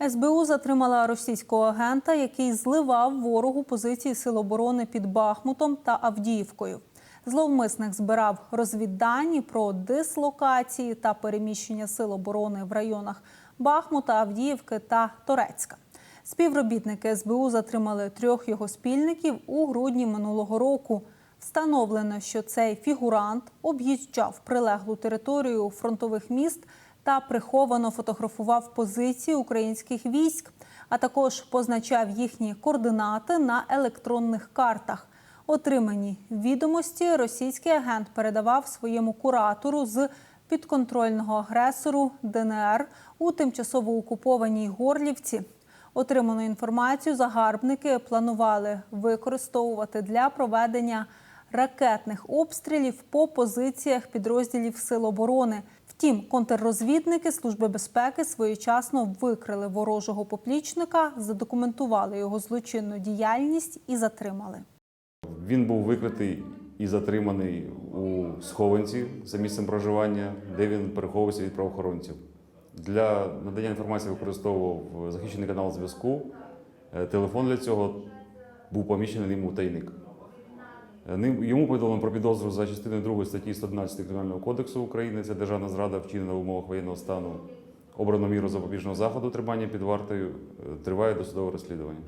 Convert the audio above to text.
СБУ затримала російського агента, який зливав ворогу позиції Сил оборони під Бахмутом та Авдіївкою. Зловмисник збирав розвіддані про дислокації та переміщення сил оборони в районах Бахмута, Авдіївки та Торецька. Співробітники СБУ затримали трьох його спільників у грудні минулого року. Встановлено, що цей фігурант об'їжджав прилеглу територію фронтових міст та приховано фотографував позиції українських військ, а також позначав їхні координати на електронних картах. Отримані відомості російський агент передавав своєму куратору з підконтрольного агресору ДНР у тимчасово окупованій Горлівці. Отриману інформацію загарбники планували використовувати для проведення ракетних обстрілів по позиціях підрозділів Сил оборони. Втім, контррозвідники Служби безпеки своєчасно викрили ворожого поплічника, задокументували його злочинну діяльність і затримали. Він був викритий і затриманий у схованці за місцем проживання, де він переховувався від правоохоронців. Для надання інформації використовував захищений канал зв'язку. Е, Телефон для цього був поміщений ним у тайник. Е, ним- Йому повідомлено про підозру за частиною 2 статті 111 Кримінального кодексу України. Це державна зрада, вчинена в умовах воєнного стану. Обрано міру запобіжного заходу тримання під вартою. Е, Триває досудове розслідування.